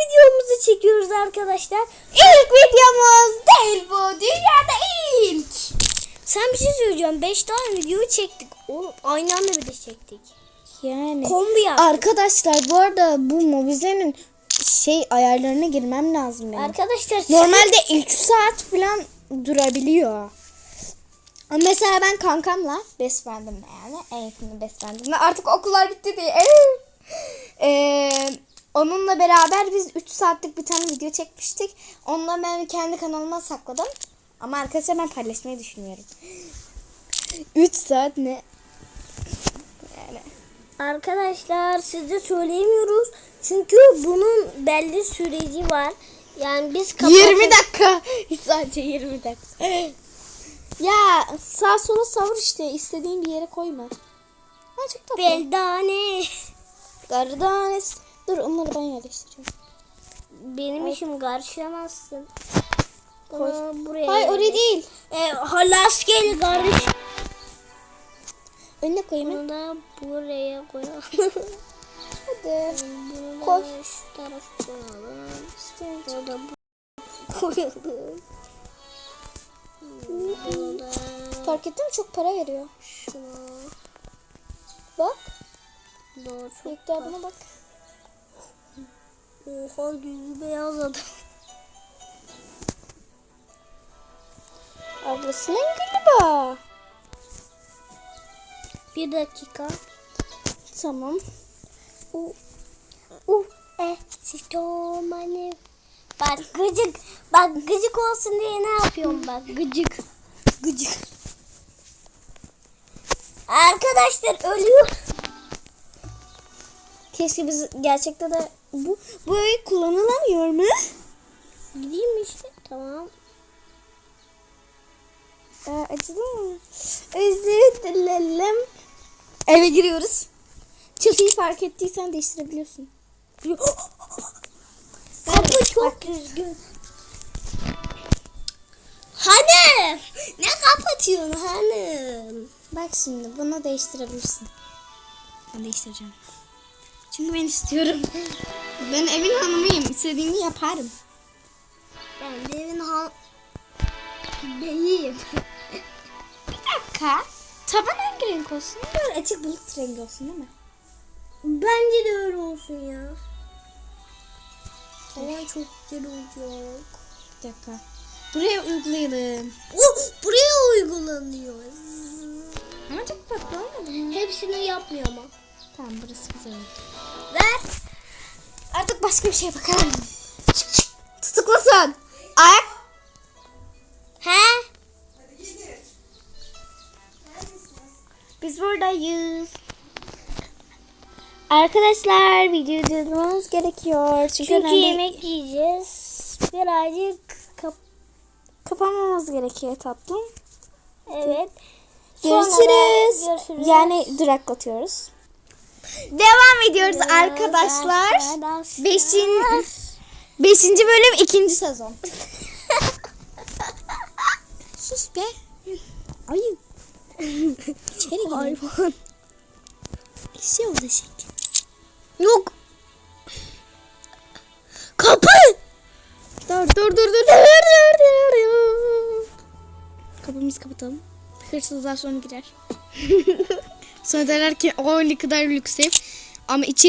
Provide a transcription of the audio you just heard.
videomuzu çekiyoruz arkadaşlar. İlk videomuz değil bu. Dünyada ilk. Sen bir şey söyleyeceğim. 5 tane video çektik. Oğlum aynı anda bir de çektik. Yani. Kombi yaptık. Arkadaşlar bu arada bu mobizenin şey ayarlarına girmem lazım benim. Arkadaşlar Normalde 3 saat falan durabiliyor. Ama mesela ben kankamla best friend'imle yani en yakın best friend'imle artık okullar bitti diye. Ee, onunla beraber biz 3 saatlik bir tane video çekmiştik. Onunla ben kendi kanalıma sakladım. Ama arkadaşlar ben paylaşmayı düşünüyorum. 3 saat ne? Yani. Arkadaşlar size söyleyemiyoruz. Çünkü bunun belli süreci var. Yani biz kapat- 20 dakika. Sadece 20 dakika. ya sağ sola savur işte. istediğin bir yere koyma. Ha çok tatlı. Beldane. Kardeş. Dur onları ben yerleştireceğim. Benim işim karışamazsın. Bunu buraya. Hayır oraya değil. E, halas gel karış. Önüne koyayım. Bunu da buraya koyalım. Hadi. Bunu da şu tarafa koyalım. Bunu da koyalım. Bunu da Fark ettin mi çok para veriyor. şuna. Bak. Doğru. Yekta buna bak. Oha yüzü beyazladı. Ablasının gülü bu. Bir dakika. Tamam. U u e sistomani. Bak gıcık. Bak gıcık olsun diye ne yapıyorum bak gıcık. Gıcık. Arkadaşlar ölüyor. Keşke biz gerçekte de bu bu öyle kullanılamıyor mu? Gideyim işte? Tamam. Aa, acıdı mı? Özür dilerim. Eve giriyoruz. Çatıyı fark ettiysen değiştirebiliyorsun. Kapı çok düzgün. Hanım. Ne kapatıyorsun hanım? Bak şimdi bunu değiştirebilirsin. Ben değiştireceğim. Çünkü ben istiyorum. Ben evin hanımıyım. İstediğimi yaparım. Ben de evin han... Beyim. Bir dakika. Taban hangi renk olsun? Böyle açık bulut rengi olsun değil mi? Bence de öyle olsun ya. Ama çok güzel olacak. Bir dakika. Buraya uygulayalım. Oh, buraya uygulanıyor. Ama çok tatlı olmadı mı? Hepsini yapmıyor ama. Tamam burası güzel oldu. Ver. Artık başka bir şeye bakalım. Çık çık. Tutuklasın. Ayak. He? Biz buradayız. Arkadaşlar video durdurmamız gerekiyor. Çünkü, Çünkü önemli- yemek yiyeceğiz. Birazcık kap kapanmamız gerekiyor tatlım. evet. Görüşürüz. görüşürüz. Yani duraklatıyoruz. Devam ediyoruz arkadaşlar. Beşin, beşinci bölüm ikinci sezon. Sus be. Ayı. İçeri girelim. Hayvan. Şey oldu şey. Yok. Kapı. Dur dur dur dur dur dur dur. Kapımızı kapatalım. Hırsızlar sonra girer. sonra derler ki o ne kadar lüks ev. Ama içeri